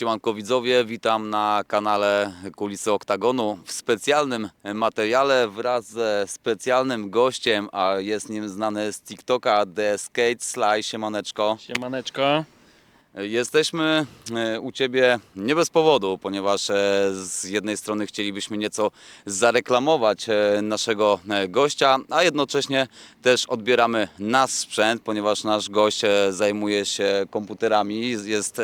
Siemanko widzowie, witam na kanale Kulisy Oktagonu w specjalnym materiale wraz ze specjalnym gościem, a jest nim znany z TikToka The Skate Sly, siemaneczko. Siemaneczko. Jesteśmy e, u Ciebie nie bez powodu, ponieważ e, z jednej strony chcielibyśmy nieco zareklamować e, naszego gościa, a jednocześnie też odbieramy nasz sprzęt, ponieważ nasz gość zajmuje się komputerami, jest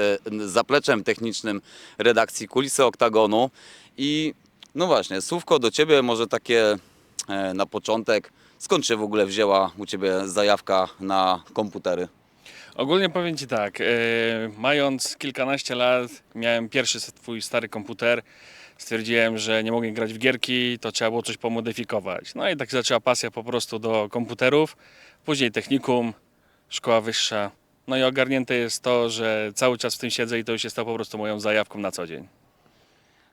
zapleczem technicznym redakcji Kulisy Oktagonu i no właśnie, słówko do Ciebie, może takie na początek, skąd się w ogóle wzięła u Ciebie zajawka na komputery? Ogólnie powiem Ci tak, e, mając kilkanaście lat, miałem pierwszy swój stary komputer. Stwierdziłem, że nie mogę grać w gierki, to trzeba było coś pomodyfikować. No i tak zaczęła pasja po prostu do komputerów. Później technikum, szkoła wyższa. No i ogarnięte jest to, że cały czas w tym siedzę i to już jest to po prostu moją zajawką na co dzień.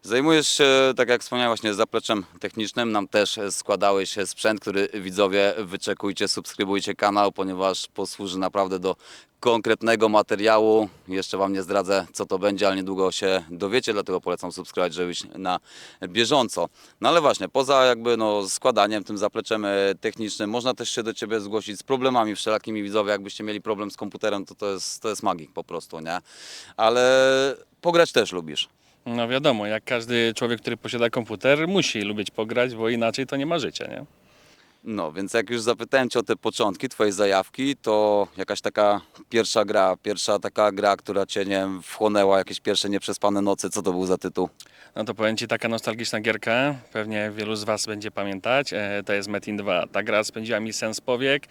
Zajmujesz się, tak jak wspomniałem, właśnie zapleczem technicznym. Nam też składałeś sprzęt, który widzowie wyczekujcie, subskrybujcie kanał, ponieważ posłuży naprawdę do konkretnego materiału. Jeszcze Wam nie zdradzę, co to będzie, ale niedługo się dowiecie, dlatego polecam subskrybować, żeby być na bieżąco. No ale właśnie, poza jakby no, składaniem, tym zapleczem e, technicznym, można też się do Ciebie zgłosić z problemami wszelakimi widzowie. Jakbyście mieli problem z komputerem, to to jest, to jest magik po prostu, nie? Ale pograć też lubisz. No wiadomo, jak każdy człowiek, który posiada komputer, musi lubić pograć, bo inaczej to nie ma życia, nie? No, więc jak już zapytałem Cię o te początki, Twojej zajawki, to jakaś taka pierwsza gra, pierwsza taka gra, która Cię, nie wiem, wchłonęła, jakieś pierwsze nieprzespane nocy, co to był za tytuł? No to powiem Ci taka nostalgiczna gierka, pewnie wielu z Was będzie pamiętać, e, to jest Metin 2. Ta gra spędziła mi sens powiek,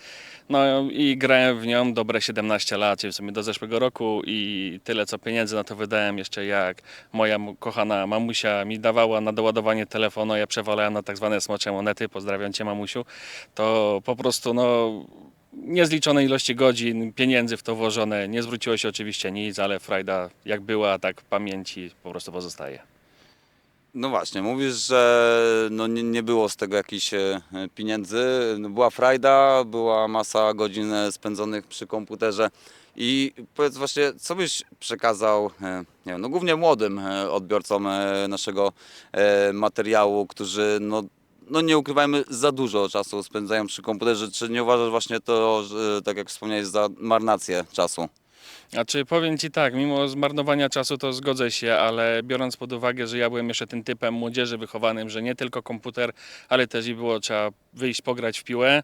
no i grałem w nią dobre 17 lat, czyli w sumie do zeszłego roku i tyle co pieniędzy na to wydałem jeszcze jak moja kochana mamusia mi dawała na doładowanie telefonu, ja przewalałem na tak zwane smocze monety, pozdrawiam Cię mamusiu, to po prostu no niezliczone ilości godzin, pieniędzy w to włożone, nie zwróciło się oczywiście nic, ale frajda jak była, tak w pamięci po prostu pozostaje. No właśnie, mówisz, że no nie, nie było z tego jakichś e, pieniędzy, no była frajda, była masa godzin e, spędzonych przy komputerze. I powiedz właśnie, co byś przekazał, e, nie wiem, no głównie młodym odbiorcom naszego materiału, którzy no no nie ukrywajmy, za dużo czasu spędzają przy komputerze. Czy nie uważasz właśnie to, że, tak jak wspomniałeś, za marnację czasu? Znaczy powiem Ci tak, mimo zmarnowania czasu to zgodzę się, ale biorąc pod uwagę, że ja byłem jeszcze tym typem młodzieży wychowanym, że nie tylko komputer, ale też i było trzeba wyjść pograć w piłę,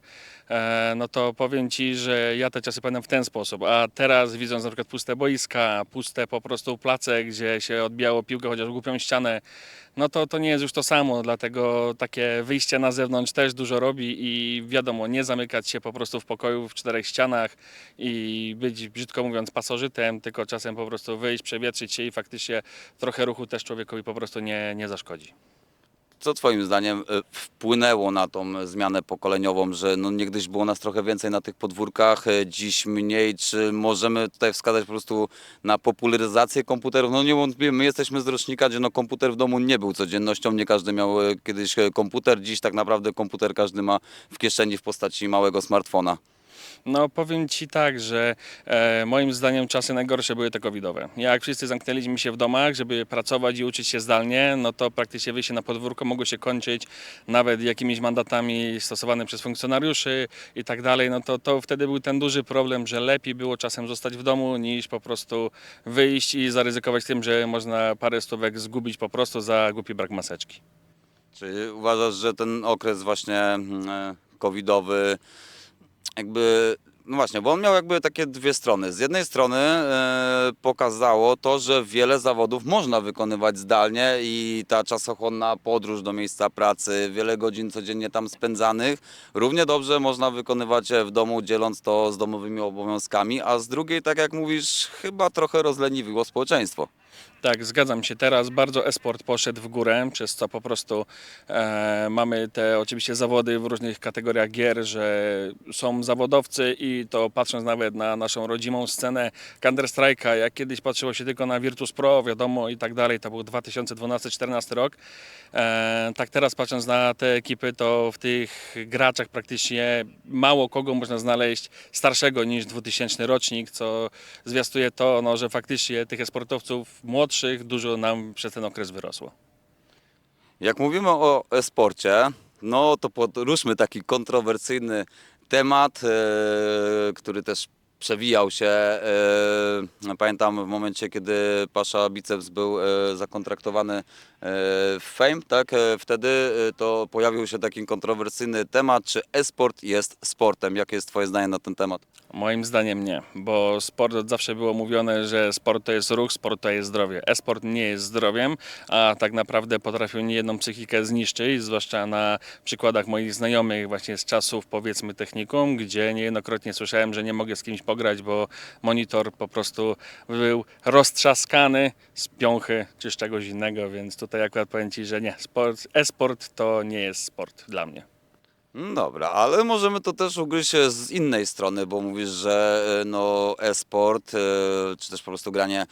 e, no to powiem Ci, że ja te czasy pamiętam w ten sposób, a teraz widząc na przykład puste boiska, puste po prostu place, gdzie się odbijało piłkę, chociaż głupią ścianę, no to to nie jest już to samo, dlatego takie wyjście na zewnątrz też dużo robi i wiadomo, nie zamykać się po prostu w pokoju w czterech ścianach i być, brzydko mówiąc, pasożytem, tylko czasem po prostu wyjść, przewietrzyć się i faktycznie trochę ruchu też człowiekowi po prostu nie, nie zaszkodzi. Co Twoim zdaniem e, wpłynęło na tą zmianę pokoleniową, że no niegdyś było nas trochę więcej na tych podwórkach, e, dziś mniej? Czy możemy tutaj wskazać po prostu na popularyzację komputerów? No niewątpliwie my jesteśmy z rocznika, gdzie no komputer w domu nie był codziennością, nie każdy miał e, kiedyś komputer, dziś tak naprawdę komputer każdy ma w kieszeni w postaci małego smartfona. No powiem Ci tak, że e, moim zdaniem czasy najgorsze były te covidowe. Jak wszyscy zamknęliśmy się w domach, żeby pracować i uczyć się zdalnie, no to praktycznie wyjście na podwórko mogło się kończyć nawet jakimiś mandatami stosowanymi przez funkcjonariuszy i tak dalej. No to, to wtedy był ten duży problem, że lepiej było czasem zostać w domu niż po prostu wyjść i zaryzykować tym, że można parę stówek zgubić po prostu za głupi brak maseczki. Czy uważasz, że ten okres właśnie mm, e, covidowy jakby, no właśnie, bo on miał jakby takie dwie strony. Z jednej strony e, pokazało to, że wiele zawodów można wykonywać zdalnie i ta czasochłonna podróż do miejsca pracy, wiele godzin codziennie tam spędzanych, równie dobrze można wykonywać w domu, dzieląc to z domowymi obowiązkami, a z drugiej, tak jak mówisz, chyba trochę rozleniwiło społeczeństwo. Tak, zgadzam się. Teraz bardzo esport poszedł w górę, przez co po prostu e, mamy te oczywiście zawody w różnych kategoriach gier, że są zawodowcy i to patrząc nawet na naszą rodzimą scenę Counter-Strike'a, jak kiedyś patrzyło się tylko na Virtus Pro, wiadomo i tak dalej, to był 2012-2014 rok. E, tak teraz patrząc na te ekipy, to w tych graczach praktycznie mało kogo można znaleźć starszego niż 2000 rocznik, co zwiastuje to, no, że faktycznie tych sportowców młodszych dużo nam przez ten okres wyrosło. Jak mówimy o e-sporcie, no to podróżmy taki kontrowersyjny temat, e, który też przewijał się. E, pamiętam w momencie, kiedy Pasza Biceps był e, zakontraktowany e, w Fame, tak? Wtedy to pojawił się taki kontrowersyjny temat, czy e-sport jest sportem. Jakie jest Twoje zdanie na ten temat? Moim zdaniem nie, bo sport od zawsze było mówione, że sport to jest ruch, sport to jest zdrowie. E-sport nie jest zdrowiem, a tak naprawdę potrafił niejedną psychikę zniszczyć, zwłaszcza na przykładach moich znajomych właśnie z czasów powiedzmy technikum, gdzie niejednokrotnie słyszałem, że nie mogę z kimś pograć, bo monitor po prostu był roztrzaskany z piąchy czy z czegoś innego, więc tutaj akurat powiem Ci, że nie, sport, e-sport to nie jest sport dla mnie. No Dobra, ale możemy to też ugryźć e, z innej strony, bo mówisz, że e, no, e-sport, e, czy też po prostu granie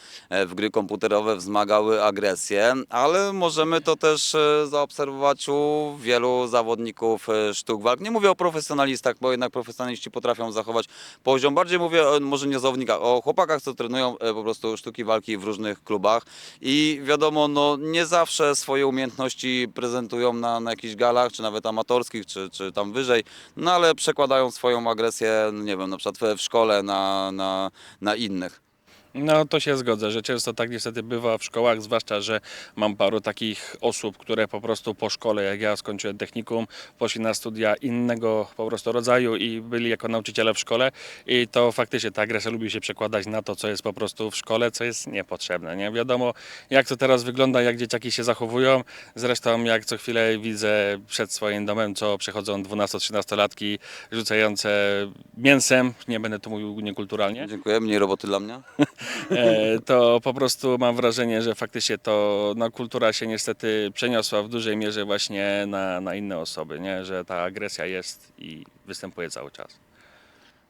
w gry komputerowe wzmagały agresję, ale możemy to też zaobserwować u wielu zawodników sztuk walk. Nie mówię o profesjonalistach, bo jednak profesjonaliści potrafią zachować poziom. Bardziej mówię może nie o zawodnikach, o chłopakach, co trenują po prostu sztuki walki w różnych klubach i wiadomo, no nie zawsze swoje umiejętności prezentują na, na jakichś galach, czy nawet amatorskich, czy, czy tam wyżej, no ale przekładają swoją agresję, no nie wiem, na przykład w- szkole na, na, na innych. No to się zgodzę, że często tak niestety bywa w szkołach, zwłaszcza, że mam paru takich osób, które po prostu po szkole, jak ja skończyłem technikum, poszli na studia innego po prostu rodzaju i byli jako nauczyciele w szkole i to faktycznie ta agresja lubi się przekładać na to, co jest po prostu w szkole, co jest niepotrzebne. Nie wiadomo, jak to teraz wygląda, jak dzieciaki się zachowują. Zresztą jak co chwilę widzę przed swoim domem, co przechodzą 12-13-latki rzucające mięsem, nie będę tu mówił niekulturalnie, Dziękuję, mniej roboty dla mnie. e, to po prostu mam wrażenie, że faktycznie to no, kultura się niestety przeniosła w dużej mierze właśnie na, na inne osoby, nie? że ta agresja jest i występuje cały czas.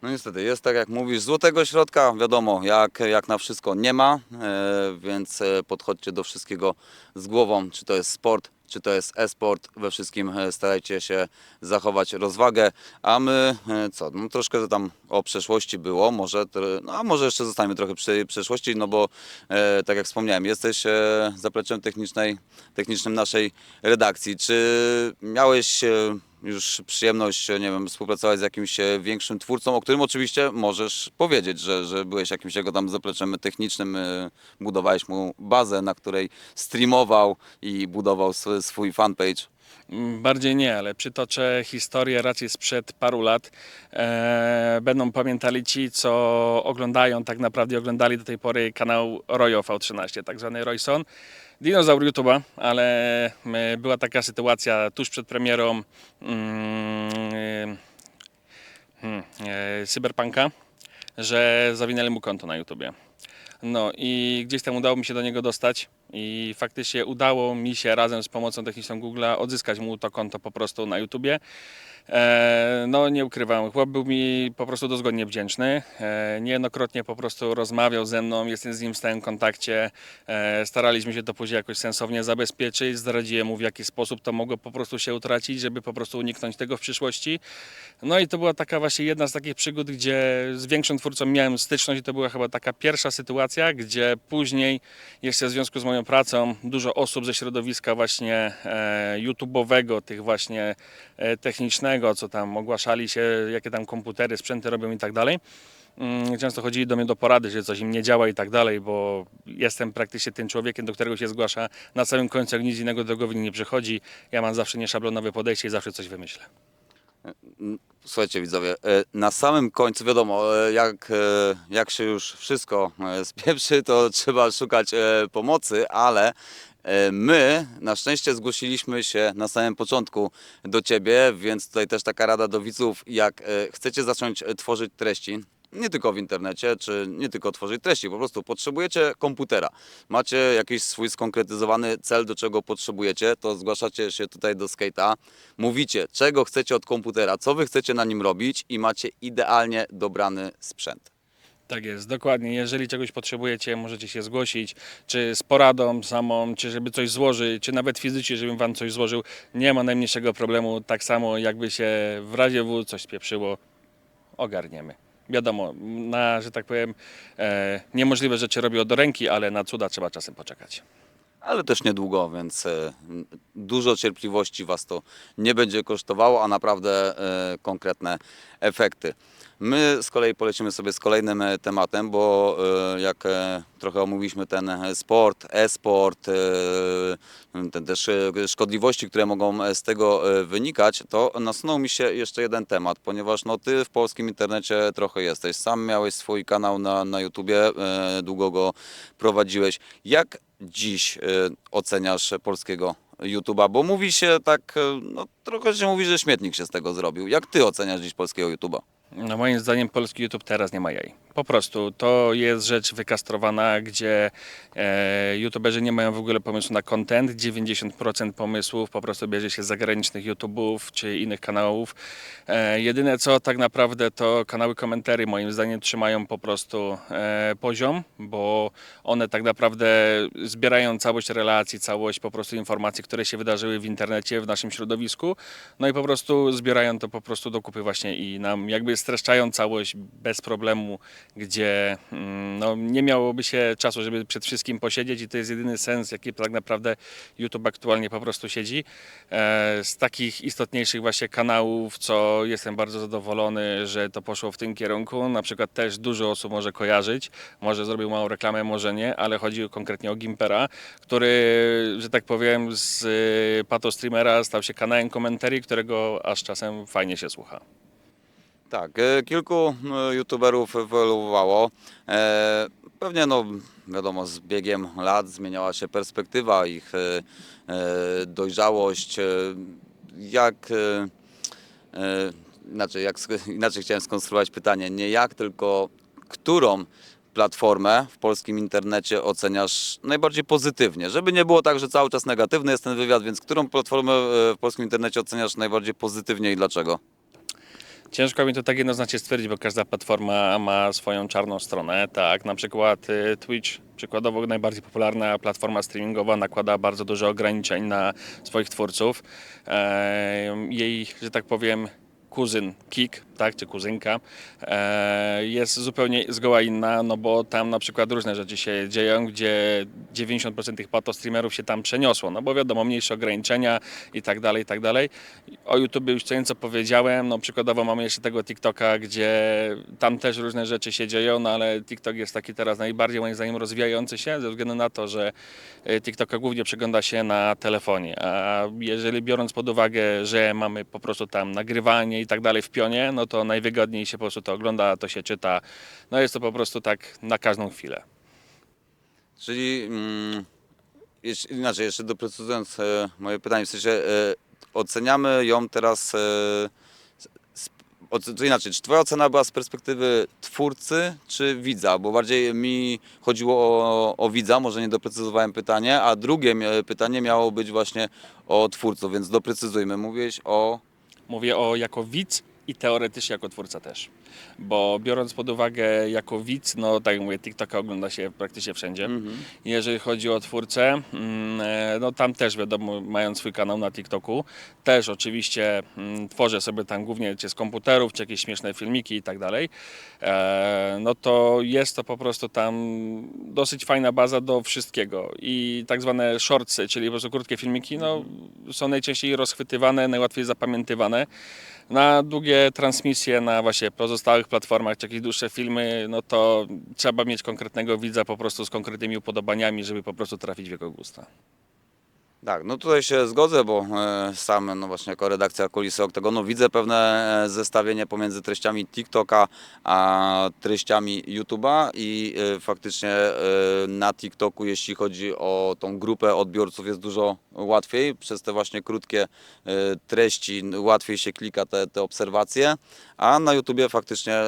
No niestety, jest tak jak mówisz, złotego środka, wiadomo, jak, jak na wszystko nie ma, e, więc e, podchodźcie do wszystkiego z głową, czy to jest sport, czy to jest e-sport, we wszystkim e, starajcie się zachować rozwagę, a my e, co, no troszkę tam o przeszłości było, może, no a może jeszcze zostaniemy trochę przy przeszłości, no bo e, tak jak wspomniałem, jesteś e, zapleczem technicznej, technicznym naszej redakcji, czy miałeś e, już przyjemność, nie wiem, współpracować z jakimś e, większym twórcą, o którym oczywiście możesz powiedzieć, że, że byłeś jakimś jego tam zapleczem technicznym, e, budowałeś mu bazę, na której streamował i budował swój fanpage. Mm, Bardziej nie, ale przytoczę historię raczej sprzed paru lat. E, będą pamiętali ci, co oglądają, tak naprawdę oglądali do tej pory kanał Royo V13, tak zwany Royson. Dinozaur YouTube'a, ale e, była taka sytuacja tuż przed premierą mm, hmm, e, Cyberpunka, że zawinęli mu konto na YouTubie. No i gdzieś tam udało mi się do niego dostać i faktycznie udało mi się razem z pomocą techniczną Google'a odzyskać mu to konto po prostu na YouTubie. E, no nie ukrywam, chłop był mi po prostu dozgodnie wdzięczny. E, niejednokrotnie po prostu rozmawiał ze mną, jestem z nim w stałym kontakcie. E, staraliśmy się to później jakoś sensownie zabezpieczyć. Zdradziłem mu w jaki sposób to mogło po prostu się utracić, żeby po prostu uniknąć tego w przyszłości. No i to była taka właśnie jedna z takich przygód, gdzie z większym twórcą miałem styczność i to była chyba taka pierwsza sytuacja, gdzie później jeszcze w związku z moją pracą dużo osób ze środowiska właśnie e, YouTube'owego, tych właśnie e, technicznego, co tam ogłaszali się, jakie tam komputery, sprzęty robią i tak dalej. Mm, Często chodzili do mnie do porady, że coś im nie działa i tak dalej, bo jestem praktycznie tym człowiekiem, do którego się zgłasza na samym końcu, jak nic innego do nie przychodzi. Ja mam zawsze nieszablonowe podejście i zawsze coś wymyślę. Słuchajcie widzowie, e, na samym końcu wiadomo, e, jak, e, jak się już wszystko spieprzy, to trzeba szukać pomocy, ale my na szczęście zgłosiliśmy się na samym początku do Ciebie, więc tutaj też taka rada do widzów, jak chcecie zacząć tworzyć treści, nie tylko w internecie, czy nie tylko tworzyć treści, po prostu potrzebujecie komputera. Macie jakiś swój skonkretyzowany cel, do czego potrzebujecie, to zgłaszacie się tutaj do Skate'a, mówicie, czego chcecie od komputera, co wy chcecie na nim robić i macie idealnie dobrany sprzęt. Tak jest, dokładnie. Jeżeli czegoś potrzebujecie, możecie się zgłosić, czy z poradą samą, czy żeby coś złożyć, czy nawet fizycznie, żebym Wam coś złożył. Nie ma najmniejszego problemu. Tak samo jakby się w razie W coś spieprzyło, ogarniemy. Wiadomo, na, że tak powiem, e, niemożliwe rzeczy robią do ręki, ale na cuda trzeba czasem poczekać. Ale też niedługo, więc e, dużo cierpliwości Was to nie będzie kosztowało, a naprawdę e, konkretne efekty. My z kolei polecimy sobie z kolejnym e, tematem, bo jak trochę omówiliśmy ten sport, e-sport, e, ten też szkodliwości, które mogą z tego wynikać, to nasunął mi się jeszcze jeden temat, ponieważ no, Ty w polskim internecie trochę jesteś. Sam miałeś swój kanał na, na YouTubie, długo go prowadziłeś. Jak dziś e, oceniasz polskiego YouTube'a? Bo mówi się tak, e, no trochę się mówi, że śmietnik się z tego zrobił. Jak Ty oceniasz dziś polskiego YouTube'a? No moim zdaniem polski YouTube teraz nie ma jaj. Po prostu to jest rzecz wykastrowana, gdzie e, youtuberzy nie mają w ogóle pomysłu na content. 90% pomysłów po prostu bierze się z zagranicznych YouTube'ów czy innych kanałów. E, jedyne co tak naprawdę to kanały komentarzy moim zdaniem trzymają po prostu e, poziom, bo one tak naprawdę zbierają całość relacji, całość po prostu informacji, które się wydarzyły w internecie, w naszym środowisku. No i po prostu zbierają to po prostu do kupy właśnie i nam jakby streszczają całość bez problemu, gdzie mm, no, nie miałoby się czasu, żeby przed wszystkim posiedzieć i to jest jedyny sens, jaki tak naprawdę YouTube aktualnie po prostu siedzi. E, z takich istotniejszych właśnie kanałów, co jestem bardzo zadowolony, że to poszło w tym kierunku, na przykład też dużo osób może kojarzyć, może zrobił małą reklamę, może nie, ale chodzi konkretnie o Gimpera, który, że tak powiem, z y, pato streamera stał się kanałem komentarii, którego aż czasem fajnie się słucha. Tak, e, kilku e, youtuberów ewoluowało. E, Pewnie, no wiadomo, z biegiem lat zmieniała się perspektywa, ich dojrzałość. Jak, inaczej, jak, inaczej chciałem skonstruować pytanie, nie jak, tylko którą platformę w polskim internecie oceniasz najbardziej pozytywnie? Żeby nie było tak, że cały czas negatywny jest ten wywiad, więc którą platformę w polskim internecie oceniasz najbardziej pozytywnie i dlaczego? Ciężko mi to tak jednoznacznie stwierdzić, bo każda platforma ma swoją czarną stronę. Tak, na przykład y, Twitch, przykładowo najbardziej popularna platforma streamingowa, nakłada bardzo dużo ograniczeń na swoich twórców. Jej, że tak powiem, kuzyn Kik, tak, czy kuzynka, e, jest zupełnie zgoła inna, no bo tam na przykład różne rzeczy się dzieją, gdzie 90% tych pato streamerów się tam przeniosło, no bo wiadomo, mniejsze ograniczenia i tak dalej, i tak dalej. O YouTube już co nieco powiedziałem, no przykładowo mamy jeszcze tego TikToka, gdzie tam też różne rzeczy się dzieją, no ale TikTok jest taki teraz najbardziej moim zdaniem rozwijający się, ze względu na to, że y, TikToka głównie przegląda się na telefonie, a jeżeli biorąc pod uwagę, że mamy po prostu tam nagrywanie i tak dalej w pionie, no to najwygodniej się po prostu to ogląda, to się czyta, no jest to po prostu tak na każdą chwilę. Czyli mm, jeszcze, inaczej, jeszcze doprecyzując e, moje pytanie, w sensie e, oceniamy ją teraz, e, z, oce- to inaczej, czy Twoja ocena była z perspektywy twórcy czy widza? Bo bardziej mi chodziło o, o widza, może nie doprecyzowałem pytanie, a drugie mia- pytanie miało być właśnie o twórców, więc doprecyzujmy. Mówiłeś o... Mówię o jako widz i teoretycznie jako twórca też. Bo biorąc pod uwagę jako widz, no tak jak mówię, TikToka ogląda się praktycznie wszędzie. Jeżeli chodzi o twórcę, mm, e, no tam też wiadomo, mając swój kanał na TikToku, też oczywiście mm, tworzę sobie tam głównie czy z komputerów, czy jakieś śmieszne filmiki i tak dalej. E, No to jest to po prostu tam dosyć fajna baza do wszystkiego. I tak zwane shortsy, czyli po prostu krótkie filmiki, no są najczęściej rozchwytywane, najłatwiej zapamiętywane. Na długie transmisje na właśnie pozostałych platformach, czy jakieś dłuższe filmy, no to trzeba mieć konkretnego widza po prostu z konkretnymi upodobaniami, żeby po prostu trafić w jego gusta. Tak, no tutaj się zgodzę, bo e, sam no właśnie jako redakcja Kulisy Oktagonu widzę pewne e, zestawienie pomiędzy treściami TikToka a treściami YouTube'a i e, faktycznie na TikToku jeśli chodzi o tą grupę odbiorców jest dużo łatwiej, przez te właśnie krótkie treści łatwiej się klika te, te obserwacje, a na YouTubie faktycznie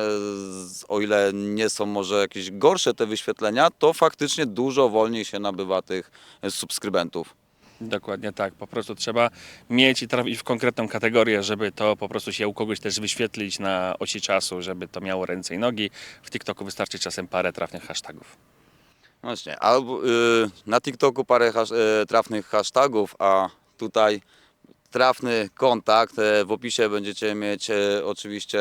o ile nie są może jakieś gorsze te wyświetlenia, to faktycznie dużo wolniej się nabywa tych subskrybentów. Dokładnie tak, po prostu trzeba mieć i trafić w konkretną kategorię, żeby to po prostu się u kogoś też wyświetlić na osi czasu, żeby to miało ręce i nogi. W TikToku wystarczy czasem parę trafnych hashtagów. Właśnie, albo y, na TikToku parę hasz, y, trafnych hashtagów, a tutaj trafny kontakt. E, W opisie będziecie mieć e, oczywiście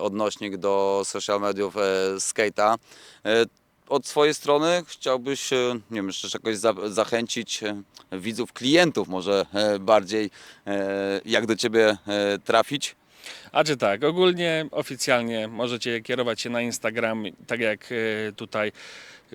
odnośnik do social mediów Skate'a. Od swojej strony chciałbyś, e, nie wiem, jeszcze jakoś za, zachęcić e, widzów, klientów może e, bardziej, jak do Ciebie trafić? A czy tak, ogólnie oficjalnie możecie kierować się na Instagram, tak jak e, tutaj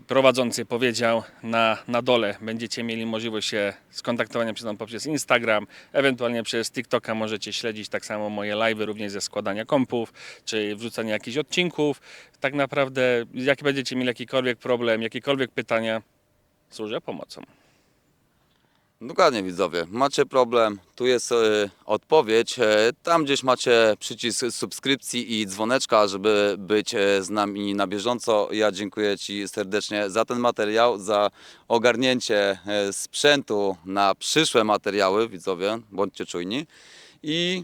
prowadzący powiedział, na, na dole będziecie mieli możliwość się skontaktowania przez poprzez Instagram, ewentualnie przez TikToka możecie śledzić tak samo moje live'y również ze składania kompów, czy wrzucania jakichś odcinków. Tak naprawdę, jak będziecie mieli jakikolwiek problem, jakiekolwiek pytania, służę pomocą. Dokładnie widzowie, macie problem, tu jest e, odpowiedź. E, tam gdzieś macie przycisk subskrypcji i dzwoneczka, żeby być e, z nami na bieżąco. Ja dziękuję Ci serdecznie za ten materiał, za ogarnięcie sprzętu na przyszłe materiały, widzowie, bądźcie czujni. I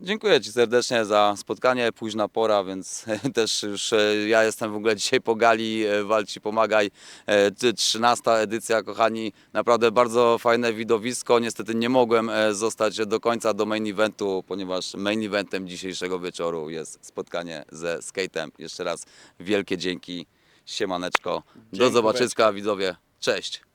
dziękuję Ci serdecznie za spotkanie, późna pora, więc też już e, ja jestem w ogóle dzisiaj po gali, e, walci pomagaj, e, ty- 13 edycja, kochani, naprawdę bardzo fajne widowisko, niestety nie mogłem e, zostać do końca do main eventu, ponieważ main eventem dzisiejszego wieczoru jest spotkanie ze skatem. Jeszcze raz wielkie dzięki, siemaneczko, do zobaczyska widzowie, cześć!